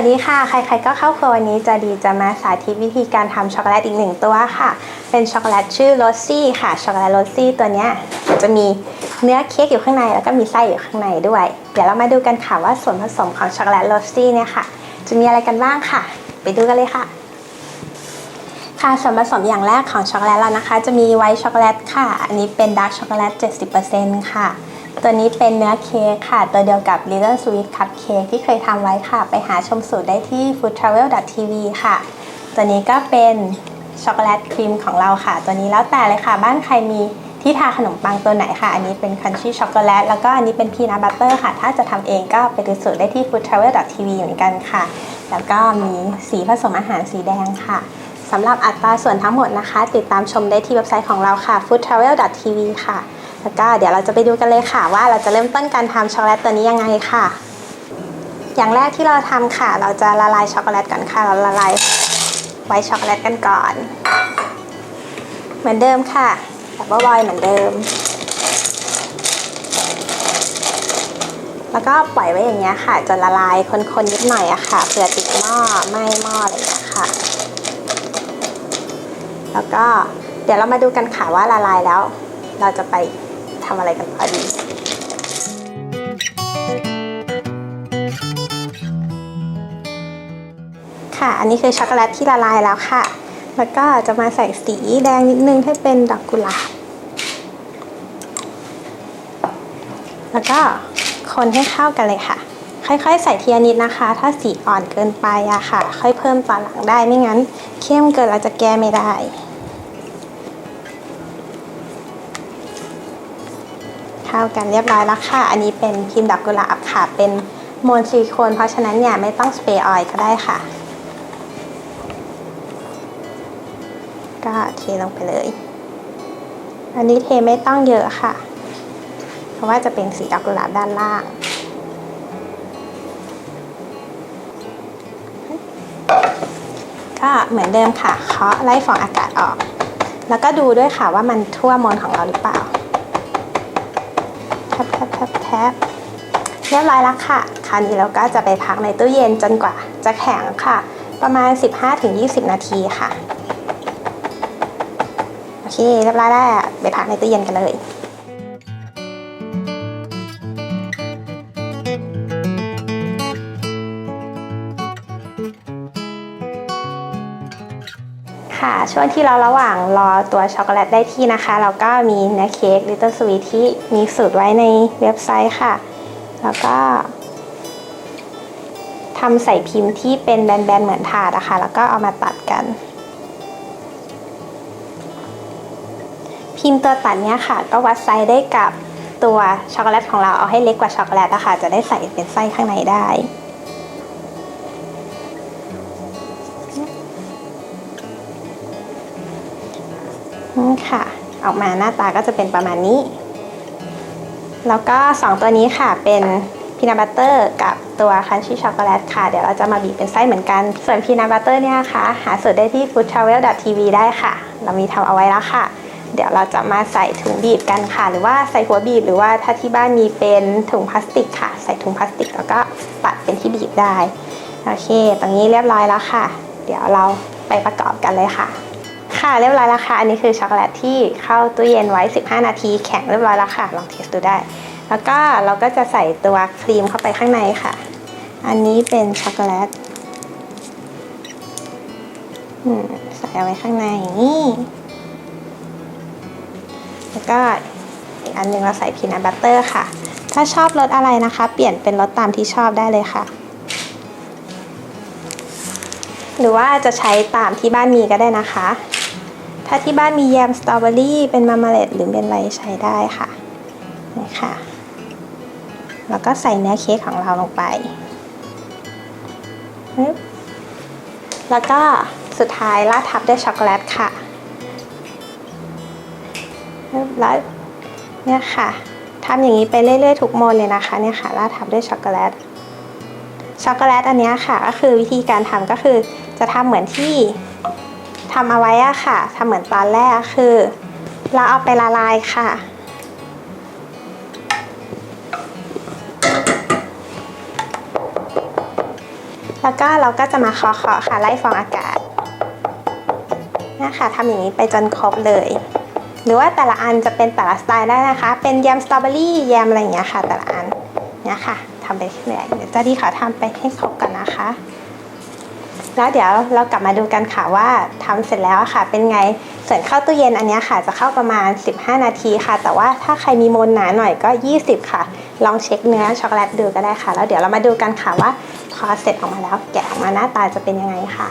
วัสดีค่ะ ใครๆก็เข้าครัววันนี้จะดีจะมาสาธิตวิธีการทำช็อกโกแลตอีกหนึ่งตัวค่ะ เป็นช็อกโกแลตชื่อโรซี่ค่ะ ช็อกโกแลตโรซี่ตัวเนี้ยจะมีเนื้อเค้กอยู่ข้างในแล้วก็มีไส้อยู่ข้างในด้วย เดี๋ยวเรามาดูกันค่ะว่าส่วนผสมของช็อกโกแลตโรซี่เนี่ยค่ะ จะมีอะไรกันบ้างค่ะ ไปดูกันเลยค่ะ ค่ะส่วนผสมอย่างแรกของช็อกโกแลตเรานะคะ จะมีไวท์ช็อกโกแลตค่ะ อันนี้เป็นดาร์กช็อกโกแลต 70%ค่ะ ตัวนี้เป็นเนื้อเค้กค่ะ ตัวเดียวกับ Little Sweet Cupcake ที่เคยทำไว้ค่ะ ไปหาชมสูตรได้ที่ foodtravel.tv ค่ะ ตัวนี้ก็เป็นช็อกโกแลตครีมของเราค่ะ ตัวนี้แล้วแต่เลยค่ะ บ้านใครมีที่ทาขนมปังตัวไหนค่ะ อันนี้เป็น Crunchy Chocolate แล้วก็อันนี้เป็น Peanut Butter ค่ะ ถ้าจะทำเองก็ไปดูสูตรได้ที่ foodtravel.tv เหมือนกันค่ะ แล้วก็มีสีผสมอาหารสีแดงค่ะสำหรับอัตราส่วนทั้งหมดนะคะ ติดตามชมได้ที่เว็บไซต์ของเราค่ะ foodtravel.tv ค่ะ แล้วก็เดี๋ยวเราจะไปดูกันเลยค่ะ ว่าเราจะเริ่มต้นการทำช็อกโกแลตตัวนี้ยังไงค่ะ อย่างแรกที่เราทำค่ะ เราจะละลายช็อกโกแลตก่อนค่ะ เราละลายไวท์ช็อกโกแลตกันก่อน เหมือนเดิมค่ะแบบว่าบอยเหมือนเดิม แล้วก็ปล่อยไว้อย่างเงี้ยค่ะจนละลายคนๆนิดหน่อยอะค่ะเผื่อติดหม้อไหม้หม้ออะไรอย่างเงี้ยค่ะ แล้วก็เดี๋ยวเรามาดูกันค่ะว่าละลายแล้ว เราจะไป ทำอะไรกันพอดีค่ะ อันนี้คือช็อกโกแลตที่ละลายแล้วค่ะ แล้วก็จะมาใส่สีแดงนิดนึงให้เป็นดอกกุหลาบ แล้วก็คนให้เข้ากันเลยค่ะ ค่อยๆ ใส่ทีละนิดนะคะ ถ้าสีอ่อนเกินไปอะค่ะ ค่อยเพิ่มตอนหลังได้ ไม่งั้นเข้มเกินเราจะแก้ไม่ได้ เข้ากันเรียบร้อยแล้วค่ะ อันนี้เป็นครีมดอกกุหลาบค่ะ เป็นโมนซิลิโคนเพราะฉะนั้นเนี่ยไม่ต้องสเปรย์ออยล์ก็ได้ค่ะ ก็เทลงไปเลย อันนี้เทไม่ต้องเยอะค่ะ เพราะว่าจะเป็นสีดอกกุหลาบด้านล่างก็เหมือนเดิมค่ะเคาะไล่ฟองอากาศออก แล้วก็ดูด้วยค่ะว่ามันทั่วมนของเราหรือเปล่า ทบแทบแทบแทบเรียบร้อยแล้วค่ะ คราวนี้เราก็จะไปพักในตู้เย็นจนกว่าจะแข็งค่ะ ประมาณ 15-20 นาทีค่ะ โอเค เรียบร้อยแล้ว ไปพักในตู้เย็นกันเลย ค่ะ ช่วงที่เราระหว่างรอตัวช็อกโกแลตได้ที่นะคะ เราก็มีเนื้อเค้ก Little Sweet ที่มีสูตรไว้ในเว็บไซต์ค่ะ แล้วก็ทำใส่พิมพ์ที่เป็นแบนๆเหมือนถาดนะคะ แล้วก็เอามาตัดกัน พิมพ์ตัวตัดเนี้ยค่ะ ก็วัดไซส์ได้กับตัวช็อกโกแลตของเราเอาให้เล็กกว่าช็อกโกแลตนะคะจะได้ใส่เป็นไส้ข้างในได้ นี่ค่ะ ออกมาหน้าตาก็จะเป็นประมาณนี้ แล้วก็ 2 ตัวนี้ค่ะเป็นพีนัทบัตเตอร์กับตัวคันชี่ช็อกโกแลตค่ะ เดี๋ยวเราจะมาบีบเป็นไส้เหมือนกัน ส่วนพีนัทบัตเตอร์เนี่ยค่ะ หาสูตรได้ที่ foodtravel.tv ได้ค่ะ เรามีทำเอาไว้แล้วค่ะ เดี๋ยวเราจะมาใส่ถุงบีบกันค่ะ หรือว่าใส่หัวบีบหรือว่าถ้าที่บ้านมีเป็นถุงพลาสติกค่ะ ใส่ถุงพลาสติกแล้วก็ปัดเป็นที่บีบได้ โอเค ตรงนี้เรียบร้อยแล้วค่ะ เดี๋ยวเราไปประกอบกันเลยค่ะ ค่ะเรียบร้อยแล้วค่ะ อันนี้คือช็อกโกแลตที่เข้าตู้เย็นไว้ 15 นาทีแข็งเรียบร้อยแล้วค่ะ ลองเทสดูได้ แล้วก็เราก็จะใส่ตัวครีมเข้าไปข้างในค่ะ อันนี้เป็นช็อกโกแลตใส่เอาไว้ข้างในนี่แล้วก็อีกอันหนึงเราใส่พีนัทบัตเตอร์ค่ะ ถ้าชอบรสอะไรนะคะ เปลี่ยนเป็นรสตามที่ชอบได้เลยค่ะ หรือว่าจะใช้ตามที่บ้านมีก็ได้นะคะ ถ้าที่บ้านมีแยมสตรอเบอรี่เป็นมาร์มาเลดหรือเป็นอะไรใช้ได้ค่ะนี่ค่ะ แล้วก็ใส่เนื้อเค้กของเราลงไป แล้วก็สุดท้ายราดทับด้วยช็อกโกแลตค่ะแล้วเนี่ยค่ะทำอย่างนี้ไปเรื่อยๆทุกโมนเลยนะคะเนี่ยค่ะราดทับด้วยช็อกโกแลตช็อกโกแลตอันนี้ค่ะก็คือวิธีการทำก็คือจะทำเหมือนที่ ทำเอาไว้อะค่ะทำเหมือนตอนแรกคือ เราเอาไปละลายค่ะ แล้วก็เราก็จะมาเคาะๆค่ะไล่ฟองอากาศนะคะทำอย่างนี้ไปจนครบเลย หรือว่าแต่ละอันจะเป็นแต่ละสไตล์ได้นะคะ เป็นแยมสตรอเบอรี่แยมอะไรอย่างเงี้ยค่ะ แต่ละอันเนี่ยค่ะทำไปเรื่อยเดี๋ยวเจ้าดีขอทำไปให้ครบก่อนนะคะ แล้วเดี๋ยวเรากลับมาดูกันค่ะว่าทำเสร็จแล้วค่ะ เป็นไงส่วนเข้าตู้เย็นอันนี้ค่ะ จะเข้าประมาณ 15 นาทีค่ะ แต่ว่าถ้าใครมีโมนหนาหน่อยก็ 20 ค่ะ ลองเช็คเนื้อช็อกโกแลตดูก็ได้ค่ะ แล้วเดี๋ยวเรามาดูกันค่ะว่าพอเสร็จออกมาแล้วแกะออกมาหน้าตาจะเป็นยังไงค่ะ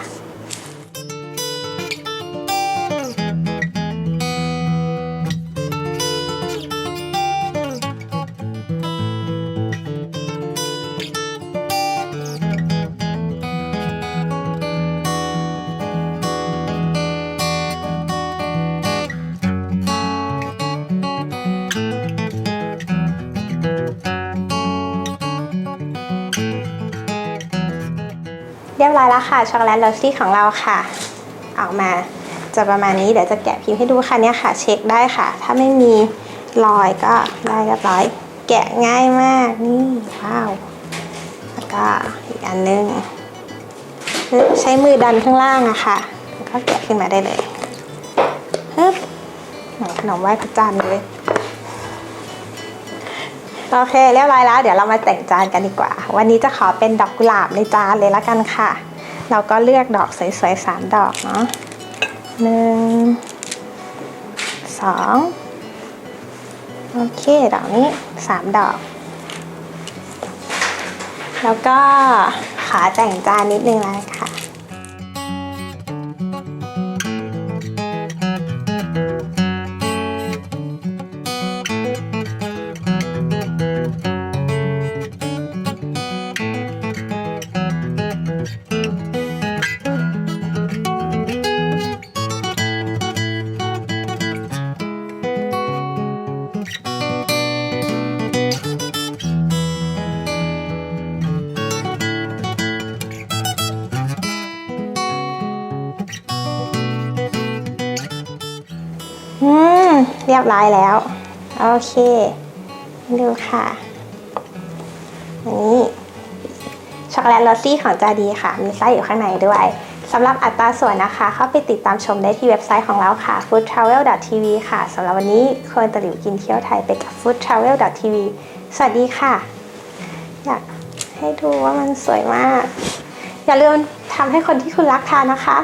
รียบร้อยแล้วค่ะช็อกโกแลตโรสซี่ของเราค่ะ ออกมาจะประมาณนี้เดี๋ยวจะแกะพิมพ์ให้ดูค่ะเนี่ยค่ะ เช็คได้ค่ะ ถ้าไม่มีรอยก็ได้เรียบร้อย แกะง่ายมากนี่ว้าวแล้วก็อีกอันนึงใช้มือดันข้างล่างอะค่ะแล้วก็แกะขึ้นมาได้เลยฮึบเหมือนขนมไหว้พระจันทร์เลย โอเคเรียบร้อยแล้วเดี๋ยวเรามาแต่งจานกันดีกว่า วันนี้จะขอเป็นดอกกุหลาบในจานเลยละกันค่ะ เราก็เลือกดอกสวยๆสามดอกเนาะหนึ่งสองโอเคดอกนี้สามดอก แล้วก็ขอแต่งจานนิดนึงแล้วค่ะ ยบร้อยแล้ว โอเค ดูค่ะอันนี้ช็อกโกแลตโรสซี่ของจาดีค่ะ มีไส้อยู่ข้างในด้วยสำหรับอัตราส่วนนะคะ เข้าไปติดตามชมได้ที่เว็บไซต์ของเราค่ะ foodtravel.tv ค่ะสำหรับวันนี้ควรตะหลิวกินเที่ยวไทยไปกับ foodtravel.tv สวัสดีค่ะ อยากให้ดูว่ามันสวยมาก อย่าลืมทำให้คนที่คุณรักทานนะคะ